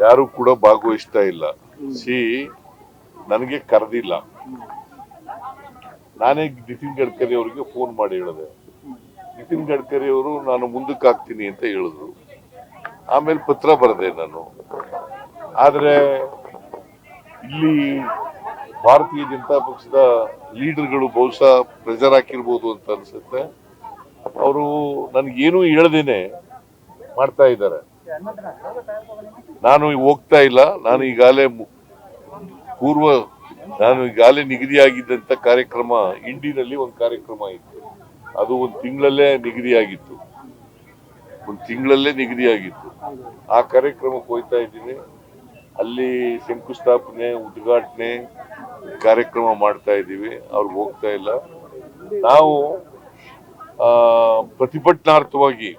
ಯಾರು ಕೂಡ ಭಾಗವಹಿಸ್ತಾ ಇಲ್ಲ. ಸಿ, ನನಗೆ ಕರೆದಿಲ್ಲ. ನಾನೇ ನಿತಿನ್ ಗಡ್ಕರಿ ಅವರಿಗೆ ಫೋನ್ ಮಾಡಿ ಹೇಳಿದೆ. ನಿತಿನ್ ಗಡ್ಕರಿ ಅವರು, ನಾನು ಮುಂದಕ್ಕೆ ಹಾಕ್ತೀನಿ ಅಂತ ಹೇಳಿದ್ರು. ಆಮೇಲೆ ಪತ್ರ ಬರೆದೆ ನಾನು. ಆದ್ರೆ, ಇಲ್ಲಿ ಭಾರತೀಯ ಜನತಾ ಪಕ್ಷದ ಲೀಡರ್ಗಳು ಬಹುಶಃ ಪ್ರೆಷರ್ ಹಾಕಿರ್ಬೋದು ಅಂತ ಅನ್ಸುತ್ತೆ. ಅವರು ನನ್ಗೇನು ಹೇಳ್ದೇನೆ ಮಾಡ್ತಾ ಇದ್ದಾರೆ. ನಾನು ಹೋಗ್ತಾ ಇಲ್ಲ. ನಾನು ಈಗಾಗಲೇ ಪೂರ್ವ ನಾನು ಈಗಾಗಲೇ ನಿಗದಿಯಾಗಿದ್ದಂಥ ಕಾರ್ಯಕ್ರಮ ಇಂಡಿನಲ್ಲಿ ಒಂದು ಕಾರ್ಯಕ್ರಮ ಇತ್ತು. ಅದು ಒಂದು ತಿಂಗಳಲ್ಲೇ ನಿಗದಿಯಾಗಿತ್ತು. ಒಂದು ತಿಂಗಳಲ್ಲೇ ನಿಗದಿಯಾಗಿತ್ತು. ಆ ಕಾರ್ಯಕ್ರಮಕ್ಕೆ ಹೋಗ್ತಾ ಇದ್ದೀನಿ. ಅಲ್ಲಿ ಶಂಕುಸ್ಥಾಪನೆ, ಉದ್ಘಾಟನೆ ಕಾರ್ಯಕ್ರಮ ಮಾಡ್ತಾ ಇದ್ದೀವಿ. ಅವ್ರಿಗೆ ಹೋಗ್ತಾ ಇಲ್ಲ. ನಾವು ಪ್ರತಿಭಟನಾರ್ಥವಾಗಿ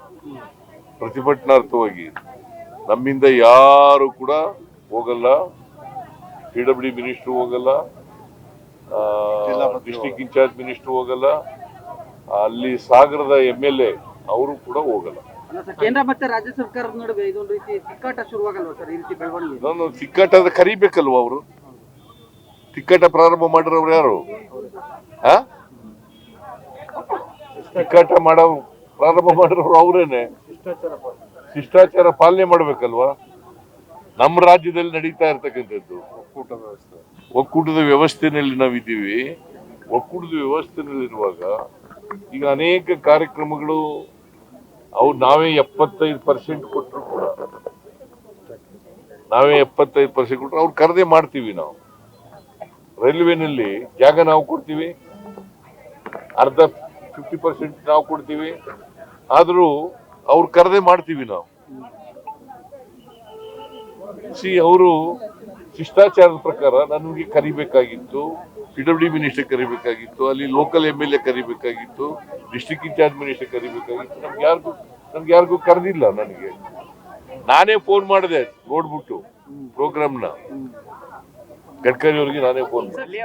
ಪ್ರತಿಭಟನಾರ್ಥವಾಗಿ ನಮ್ಮಿಂದ ಯಾರು ಕೂಡ ಹೋಗಲ್ಲ. ಪಿ ಡಬ್ಲ್ಯೂ ಮಿನಿಸ್ಟರ್ ಹೋಗಲ್ಲ. ಡಿಸ್ಟಿಕ್ ಇನ್ಚಾರ್ಜ್ ಮಿನಿಸ್ಟರ್ ಹೋಗಲ್ಲ. ಅಲ್ಲಿ ಸಾಗರದ ಎಂ ಎಲ್ ಎ ಅವರು ಕೂಡ ಹೋಗಲ್ಲ. ಕೇಂದ್ರ ಮತ್ತೆ ರಾಜ್ಯ ಸರ್ಕಾರದ ನಡುವೆ ಇದೊಂದು ರೀತಿ ತಿಕ್ಕಾಟ ಶುರುವಾಗಲ್ವಾ ಸರ್ ಈ ರೀತಿ ಬೆಳವಣಿಗೆ? ನಾನು ತಿಕ್ಕಾಟ ಕರಿಬೇಕಲ್ವ ಅವರು? ತಿಕ್ಕಾಟ ಪ್ರಾರಂಭ ಮಾಡಿರೋರು ಯಾರು? ಆ? ತಿಕ್ಕಾಟ ಮಾಡೋ ಪ್ರಾರಂಭ ಮಾಡಿರೋರು ಅವರೇನೆ. ಶಿಷ್ಟಾಚಾರ ಪಾಲನೆ. ಮಾಡ್ಬೇಕಲ್ವಾ? ನಮ್ಮ ರಾಜ್ಯದಲ್ಲಿ ನಡೀತಾ ಇರ್ತಕ್ಕಂಥದ್ದು. ಒಕ್ಕೂಟದ ವ್ಯವಸ್ಥೆನಲ್ಲಿ ನಾವಿದ್ದೀವಿ. ಒಕ್ಕೂಟದ ವ್ಯವಸ್ಥೆನಲ್ಲಿರುವಾಗ ಈಗ ಅನೇಕ ಕಾರ್ಯಕ್ರಮಗಳು ಅವ್ರು ನಾವೇ ಎಪ್ಪತ್ತೈದು ಪರ್ಸೆಂಟ್ ಕೊಟ್ಟರು ಕೂಡ. ನಾವೇ ಎಪ್ಪತ್ತೈದು ಪರ್ಸೆಂಟ್ ಕೊಟ್ಟರು. ಅವ್ರು ಕರೆದೇ ಮಾಡ್ತೀವಿ ನಾವು. ರೈಲ್ವೆನಲ್ಲಿ ಜಾಗ ನಾವು ಕೊಡ್ತೀವಿ. ಅರ್ಧ ಫಿಫ್ಟಿ ಪರ್ಸೆಂಟ್ ನಾವು ಕೊಡ್ತೀವಿ. ಆದರೂ ಅವ್ರು ಕರೆದೇ ಮಾಡ್ತೀವಿ ನಾವು. ಸಿ ಅವರು ಶಿಷ್ಟಾಚಾರದ ಪ್ರಕಾರ ನನಗೆ ಕರಿಬೇಕಾಗಿತ್ತು ಪಿ ಡಬ್ಲ್ಯೂ ಮಿನಿಸ್ಟರ್ ಕರಿಬೇಕಾಗಿತ್ತು ಅಲ್ಲಿ ಲೋಕಲ್ ಎಂ ಎಲ್ ಎ ಕರಿಬೇಕಾಗಿತ್ತು ಡಿಸ್ಟಿಕ್ ಇನ್ಚಾರ್ಜ್ ಮಿನಿಸ್ಟರ್ ಕರಿಬೇಕಾಗಿತ್ತು. ನಮ್ಗೆ ಯಾರಿಗೂ ನಮ್ಗೆ ಯಾರಿಗೂ ಕರೆದಿಲ್ಲ ನನಗೆ. ನಾನೇ ಫೋನ್ ಮಾಡಿದೆ ನೋಡ್ಬಿಟ್ಟು ಪ್ರೋಗ್ರಾಮ್ನ ಗಡ್ಕರಿ ಅವರಿಗೆ ನಾನೇ ಫೋನ್ ಮಾಡಿದೆ.